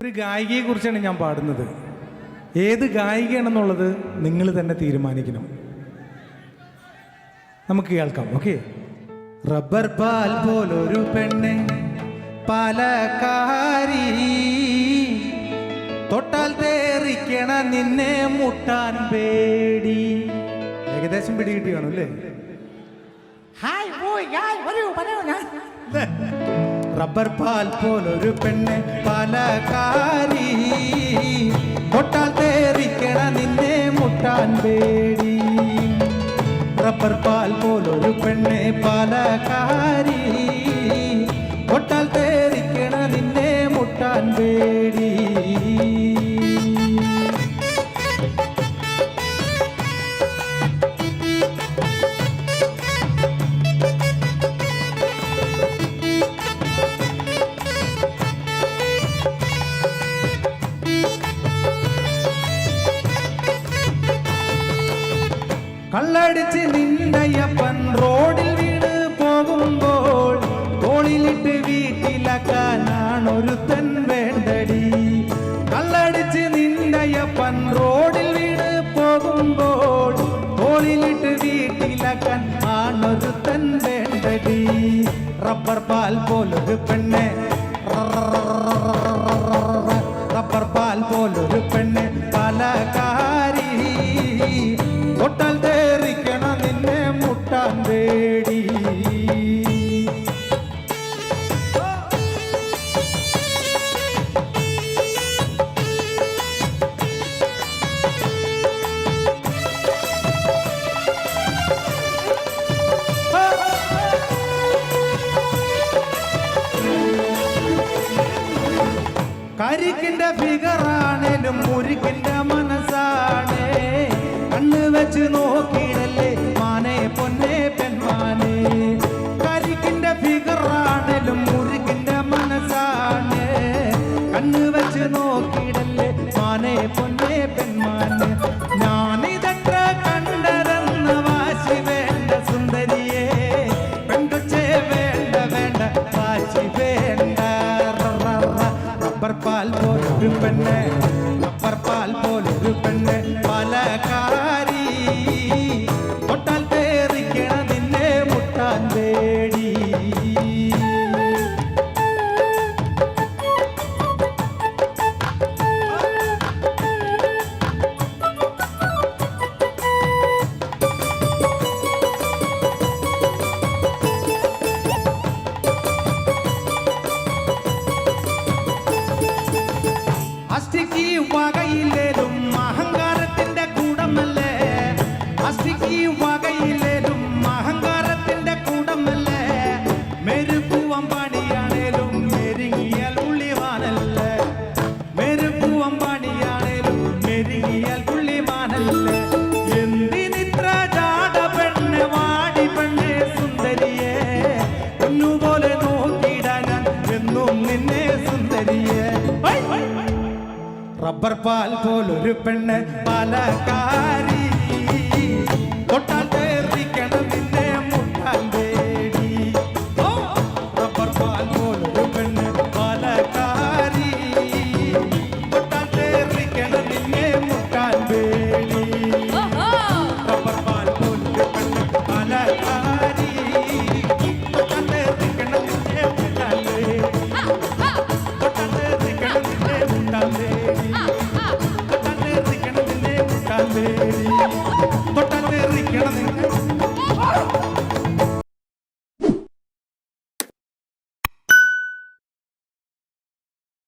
ഒരു ഗായികയെ കുറിച്ചാണ് ഞാൻ പാടുന്നത്. ഏത് ഗായികയാണെന്നുള്ളത് നിങ്ങൾ തന്നെ തീരുമാനിക്കണം. നമുക്ക് കേൾക്കാം ഓക്കെ? റബ്ബർ പാൽ പോലൊരു പെണ്ണ് പലകാരി തൊട്ടാൽ തേറിക്കണ നിന്നെ മുട്ടാൻ പേടി. ഏകദേശം പിടി കിട്ടി കാണും അല്ലേ ഹായ് ഓയ് ഹായ് വരൂ വരൂ ഞാൻ റബ്ബർ പാൽ പോലൊരു പെണ്ണ് പലകാരി തൊട്ടാൽ തേറിക്കണ നിന്നെ മുട്ടാൻ പേടി റബ്ബർ പാൽ പോലൊരു പെണ്ണ് പലകാരി തൊട്ടാൽ തേറിക്കണ നിന്നെ മുട്ടാൻ പേടി കള്ളടിച്ച് നിന്നയ്യപ്പൻ റോഡിൽ വീണ് പോകുമ്പോൾ തോളിലിട്ട് വീട്ടിലാക്കാനാണ് ഒരുത്തൻ വേണ്ടടി കള്ളടിച്ച് നിന്നയ്യപ്പൻ റോഡിൽ വീണ് പോകുമ്പോൾ തോളിലിട്ട് വീട്ടിലാക്കാൻ ആണൊരുത്തൻ വേണ്ടടി റബ്ബർ പാൽ പോലൊരു പെണ്ണെ റബ്ബർ പാൽ പോലൊരു പെണ്ണ് പലകാരി കരിക്കിന്റെ ഫിഗറാണേലും മുരുക്കിന്റെ മനസ്സാണ്. കണ്ണ് വെച്ച് നോക്കിയിടല്ലേ മാനെ പൊന്നെ പെൺമാനെ. കരിക്കിന്റെ ഫിഗറാണേലും മുരുക്കിന്റെ മനസ്സാണ്. കണ്ണ് വെച്ച് നോക്കിയിടല്ലേ മാനെ പൊന്നെ പെൺമാനെ. റബ്ബർ പാൽ പോലൊരു പെണ്ണ് റബ്ബർ പാൽ പോലൊരു വകയില്ലേലും അഹങ്കാരത്തിന്റെ കൂടമല്ലേ അസ്ഥിക്ക് റബ്ബർ പാൽ പോലൊരു പെണ്ണ്. പലകാരി തൊട്ടാൽ